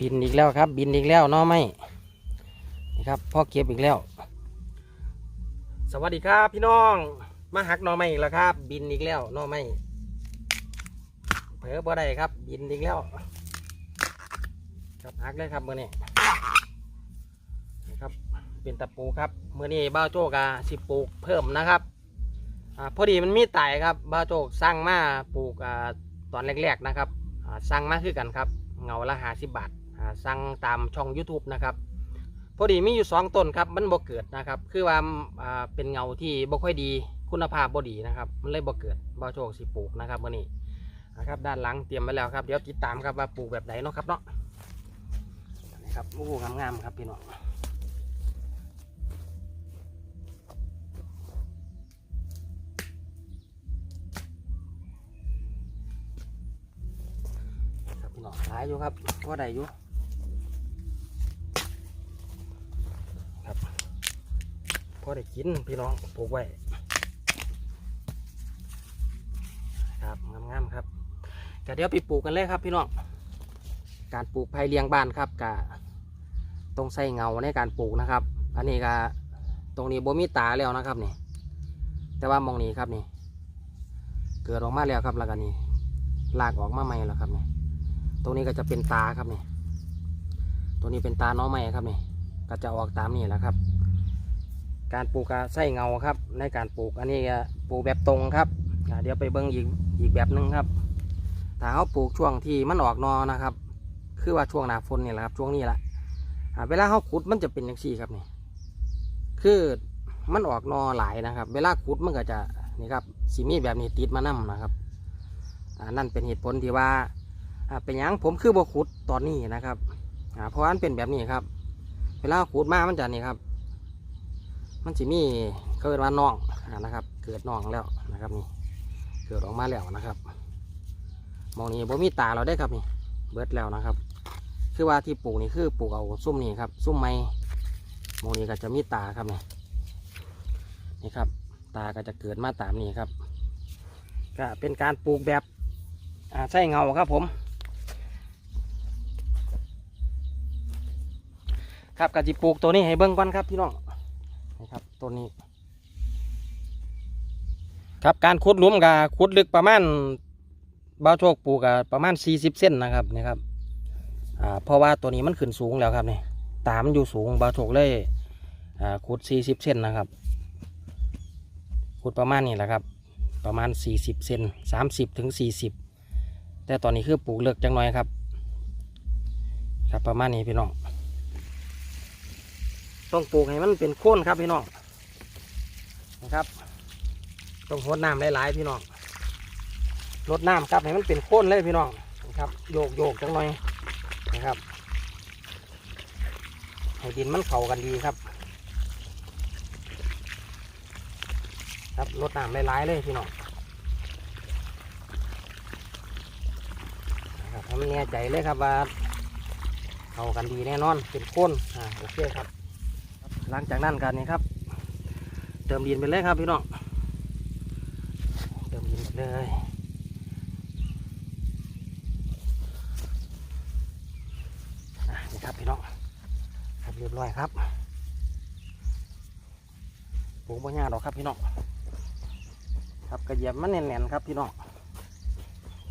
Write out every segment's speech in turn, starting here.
บินอีกแล้วครับ บินอีกแล้วเนาะไม่นี่ครับพ่อเก็บอีกแล้ว สวัสดีครับพี่น้อง มาหักน่อไม้อีกแล้วครับ บินอีกแล้วน่อไม้เผลอบ่ได้ครับ บินอีกแล้วครับหักเลยครับเมื่อนี้นี่ครับเป็นตะปูครับเมื่อนี้บ้าโจกาสิปลูกเพิ่มนะครับอ่าพอดีมันมีไต่ครับบ้าโจกสร้างมาปลูกอ่าตอนแรกๆนะครับสร้างมาคือกันครับเงาละหาสิบบาท สั่งตามช่อง YouTube นะครับพอดีมีอยู่สองต้นครับมันบ่เกิดนะครับ คือว่าเป็นเงาที่บ่ค่อยดีคุณภาพบ่ดีนะครับ มันเลยบ่เกิดบ่โชคสิปลูกนะครับวันนี้นะครับด้านหลังเตรียมไว้แล้วครับเดี๋ยวติดตามครับว่าปลูกแบบไหนเนาะครับเนาะนี่ครับโอ้โหงามๆครับพี่น้องครับพี่น้องหลายอยู่ครับก็ได้อยู่ครับ พอได้กินพี่น้องปลูกไว้ครับงามๆครับก็เดี๋ยวไปปลูกกันเลยครับพี่น้องการปลูกไผ่เลี้ยงบ้านครับกะต้องใส่เงาในการปลูกนะครับ อันนี้ก็ตรงนี้บ่มีตาแล้วนะครับนี่ แต่ว่ามองนี้ครับนี่ เกิดออกมาแล้วครับแล้วก็นี่ลากออกมาใหม่แล้วครับนี่ตรงนี้ก็จะเป็นตาครับนี่ ตัวนี้เป็นตาน้องใหม่ครับนี่ ก็จะออกตามนี่แหละครับ การปลูกก็ใส่เงาครับ ในการปลูกอันนี้ปลูกแบบตรงครับเดี๋ยวไปเบิ้งอีกอีกแบบหนึงครับถ้าเขาปลูกช่วงที่มันออกนอนะครับ คือว่าช่วงหนาฝนนี่แหละครับช่วงนี้แหละเวลาเขาขุดมันจะเป็นอย่างซี่ครับนี่คือมันออกนอหลายนะครับ เวลาขุดมันก็จะนี่ครับสีมีแบบนี้ติดมานํนะครับนั่นเป็นเหตุผลที่ว่าเป็นยังผมคือบขุดตอนนี้นะครับเพราะว่ามันเป็นแบบนี้ครับ เวลาขุดมามันจะนี่ครับ มันจะมีเขาเรียกว่าน่องนะครับ เกิดน่องแล้วนะครับนี่เกิดออกมาแล้วนะครับมองนี้บ่มีตาเราได้ครับนี่เบิดแล้วนะครับ คือว่าที่ปลูกนี่คือปลูกเอาซุ่มนี่ครับซุ่มไม้มองนี้ก็จะมีตาครับนี่นี่ครับ ตาก็จะเกิดมาตามนี้ครับ ก็เป็นการปลูกแบบอ่าใส่เงาครับผมครับกะจิปลูกตัวนี้ให้เบิ้งก่อนครับพี่น้อง นี่ครับตัวนี้ ครับการขุดหลุมกับขุดลึกประมาณบ้าโชคปูกับประมาณ 40 เส้นนะครับนี่ครับอ่าเพราะว่าตัวนี้มันขึ้นสูงแล้วครับนี่ตามอยู่สูงบ้าโชคเลยอ่าขุด 40 เส้นนะครับขุดประมาณนี้แหละครับประมาณ 40 เซน30ถึง40 แต่ตอนนี้คือปลูกเลือกจังหน้อยครับ ครับประมาณนี้พี่น้อง ต้องปลูกให้มันเป็นโค่นครับพี่น้องนะครับ ต้องรดน้ำหลายๆพี่น้องรดน้ำครับให้มันเป็นโค่นเลยพี่น้องนะครับโยกโยกจังหน่อยนะครับให้ดินมันเข้ากันดีครับ ครับรดน้ำหลายๆเลยพี่น้องนะครับให้มันแน่ใจเลยครับว่าเข้ากันดีแน่นอนเป็นโค่นอ่าโอเคครับ หลังจากนั้นกันนี่ครับ เติมดินไปเลยครับพี่น้องเติมดินเลยอะนี่ครับพี่น้องครับเรียบร้อยครับปลูกบางอย่างดอกครับพี่น้องครับกระเยียบมันแน่นๆครับพี่น้อง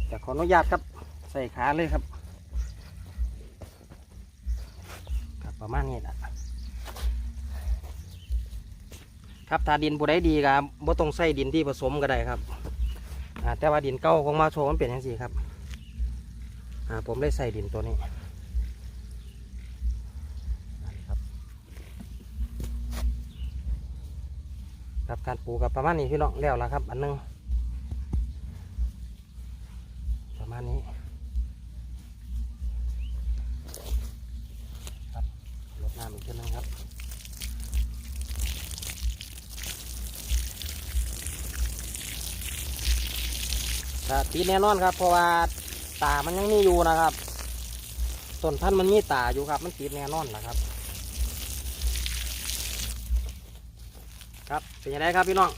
จะขออนุญาตครับใส่ขาเลยครับ ครับประมาณนี้แหละ ครับถ้าดินบุได้ดีครับบ่ต้องใส่ดินที่ผสมก็ได้ครับแต่ว่าดินเก่าของมาโชว์มันเป็นอย่างสี่ครับผมได้ใส่ดินตัวนี้ครับการปลูกกับประมาณนี้พี่น้องแล้วละครับ อันหนึงประมาณนี้ครับลดน้ำอีกทีนึงครับ ก็ติดแน่นอนครับเพราะว่าตามันยังมีอยู่นะครับต้นพันธุ์มันมีตาอยู่ครับ มันติดแน่นอนนะครับ ครับเป็นยังไงครับพี่น้อง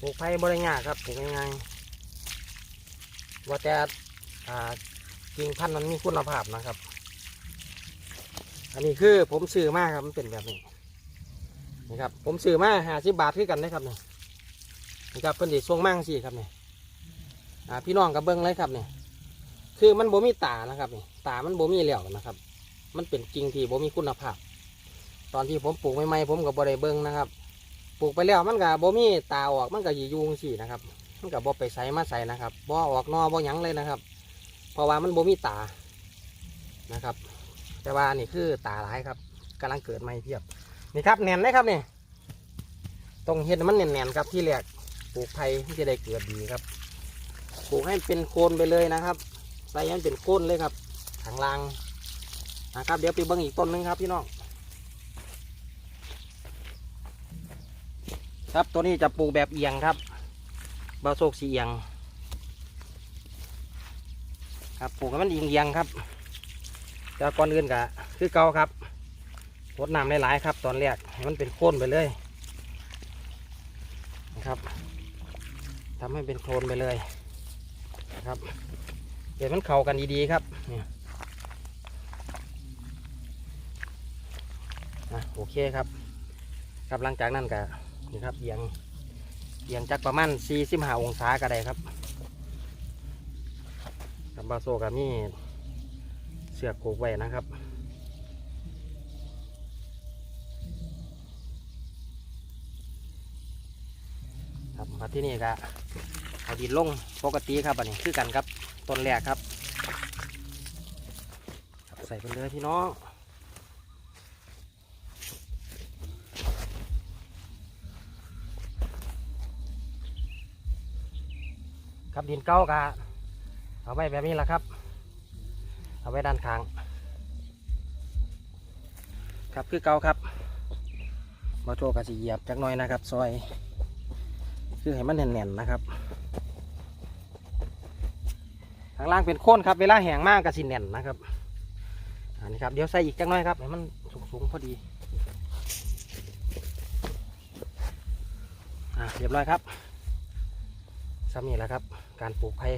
ปลูกไผ่บริงาครับปลูกง่ายๆว่าแต่กิ่งพันธุ์มันมีคุณภาพนะครับ อันนี้คือผมซื้อมาครับมันเป็นแบบนี้นี่ครับผมซื้อมาหาสิบบาทคือกันนะครับนี่นี่ครับเพิ่นสิส่งมาจังซี่ครับนี่ อ่าพี่น้องกับเบิ้งเลยครับเนี่ยคือมันบ่มีตานะครับนี่ตามันบ่มีเหลี่ยวนะครับ มันเป็นกิ่งที่บ่มีคุณภาพ ตอนที่ผมปลูกใหม่ๆผมก็บ่ได้เบิ้งนะครับ ปลูกไปแล้วมันก็บ่มีตาออกมันก็สิอยุงสินะครับ มันก็บ่ไปใส่มาใส่นะครับบ่ออกนอบ่หยังเลยนะครับ เพราะว่ามันบ่มีตานะครับ แต่ว่านี่คือตาหลายครับกำลังเกิดใหม่เพียบนี่ครับแน่นเลยครับนี่ตรงเห็ดมันแน่นๆครับที่แรกปลูกไผ่ที่จะได้เกิดดีครับ ลูกให้เป็นโคนไปเลยนะครับใส่ให้มันเป็นโคนเลยครับข้างล่างนะครับ เดี๋ยวไปเบิ้งอีกต้นหนึงครับพี่น้องครับตัวนี้จะปลูกแบบเอียงครับบาโซกสีเอียง ครับปลูกให้มันเอียงๆครับแต่ก่อนอื่นกะคือเก่าครับรดน้ำหลายๆครับ ตอนแรกให้มันเป็นโคนไปเลยนะครับทำให้เป็นโคลนไปเลย นะครับเดี๋ยวมันเข้ากันดีๆครับเนี่ยอะโอเคครับครับหลังจากนั้นก็นี่ครับเอียงเอียงจักประมาณ45องศาก็ได้ครับกับบาโซกับมีเสือกโกกไว้นะครับครับมาที่นี่ก็ เอาดินลงปกติครับอันนี้คือกันครับต้นแรกครับ ใส่ไปเลยพี่น้องครับดินเก้ากะเอาไว้แบบนี้แหละครับ เอาไว้ด้านข้าง ครับคือเก่าครับมาโชว์กระสีเหยียบจักหน่อยนะครับ ซอย คือให้มันแน่นๆนะครับข้างล่างเป็นโค่นครับ เวลาแห้งมากกระสีแน่นนะครับอันนี้ครับเดี๋ยวใส่อีกจักน่อยครับให้มันสูงๆพอดีอ่าเรียบร้อยครับซ้ำนี่แหละครับ การปลูกไผ่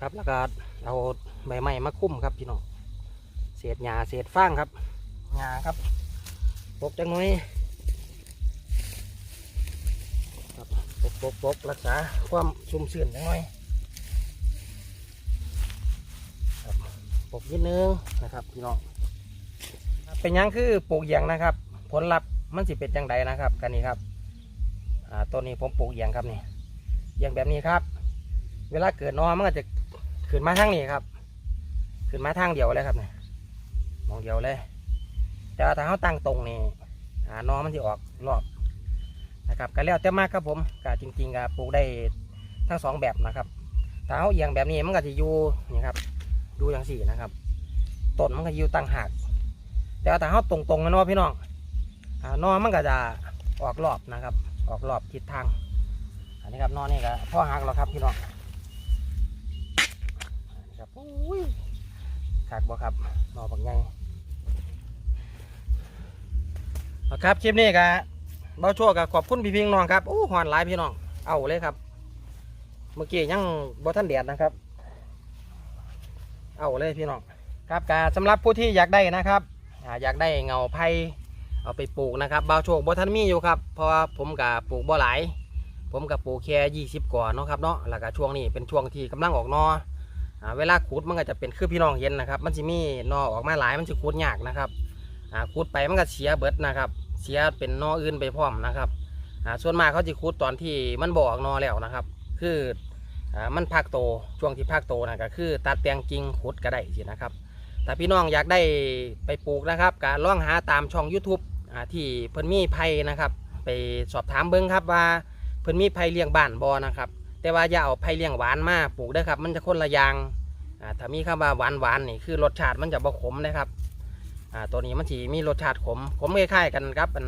ครับแล้วก็เอาใบไม้มาคุ้มครับพี่น้องเศษหญ้าเศษฟางครับหญ้าครับปกจังน่อย ปกปกรักษาความชุ่มชื้นจังหน่อยครับปกนิดนึงนะครับพี่น้องเป็นยังคือปลูกเอียงนะครับ ผลลัพธ์มันสิเป็นจังใดนะครับกันนี้ครับต้นนี้ผมปลูกเอียงครับนี่เอียงแบบนี้ครับ เวลาเกิดนอมันก็จะขึ้นมาทางนี้ครับขึ้นมาทางเดียวเลยครับนี่มองเดียวเลย แต่ถ้าเขาตั้งตรงนี่อ่านอมันจะออกรอบ นะครับก็แล้วแต่มากครับผมก็จริงๆก็ปลูกได้ทั้งสองแบบนะครับถ้าเขาเอียงแบบนี้มันก็จะอยู่นี่ครับอยู่อย่างสี่นะครับต้นมันก็อยู่ตั้งหากแต่ถ้าเขาตรงๆนะเนาะพี่น้องอ่านอมันก็จะออกรอบนะครับ ออกรอบทิศทาง อันนี้ครับนอนี่ก็พ่อหักแล้วครับพี่น้องครับอุ้ยขาดบ่ครับรอบักไงเอาครับคลิปนี้ก็ เบาโชวกับขอบคุณพี่พิงน้องครับโอ้หอนหลายพี่น้อง เอาเลยครับ เมื่อกี้ยังบ่ท่านเดียดนะครับ เอาเลยพี่น้อง ครับกาสำหรับผู้ที่อยากได้นะครับอยากได้เงาไผ่เอาไปปลูกนะครับเบาโชคบ่ท่านมีอยู่ครับ เพราะว่าผมกับปลูกบ่หลาย ผมกับปลูกแค่ยี่สิบก่อนเนาะครับเนาะ แล้วก็ช่วงนี้เป็นช่วงที่กำลังออกนอเวลาขุดมันก็จะเป็นคือพี่น้องเห็นนะครับ มันจะมีนอออกมาหลายมันจะขุดยากนะครับขุดไปมันก็เสียเบิดนะครับ เสียเป็นนออื่นไปพร้อมนะครับส่วนมากเขาจะขุดตอนที่มันบออกนอแล้วนะครับ คือมันพักโตช่วงที่พักโตนะก็คือตัดแต่งกิ่งขุดก็ได้สินะครับแต่พี่น้องอยากได้ไปปลูกนะครับก็ล่องหาตามช่อง YouTube อที่เพิ่นมีไผ่นะครับ ไปสอบถามเบิ้งครับว่าเพิ่นมีไผ่เลี้ยงบ้านบอนะครับ แต่ว่าอย่าเอาไผ่เลี้ยงหวานมาปลูกเด้ครับ มันจะคนละอย่างถ้ามีคำว่าหวานหวานนี่คือรสชาติมันจะบ่ขมนะครับ อ่าตัวนี้มันสีมีรสชาติขมขมคล้ายๆกันครับอัน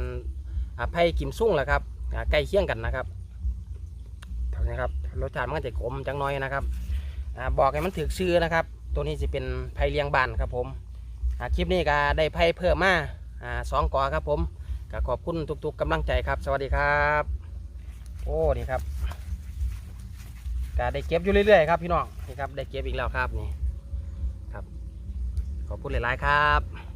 อ่าไผ่กิมซุ่งแหละครับอ่าใกล้เคียงกันนะครับเท่านี้ครับรสชาติมันก็จะขมจังน้อยนะครับอ่าบอกให้มันถึกชื่อนะครับ ตัวนี้จะเป็นไผ่เลี้ยงบ้านครับผมอ่าคลิปนี้ก็ได้ไผ่เพิ่มมาอ่าสองกอครับผมก็ขอบคุณทุกๆกำลังใจครับ สวัสดีครับ โอ้ดีครับกก็ได้เก็บอยู่เรื่อยๆครับพี่น้องนี่ครับได้เก็บอีกแล้วครับนี่ครับขอบคุณหลายๆครับ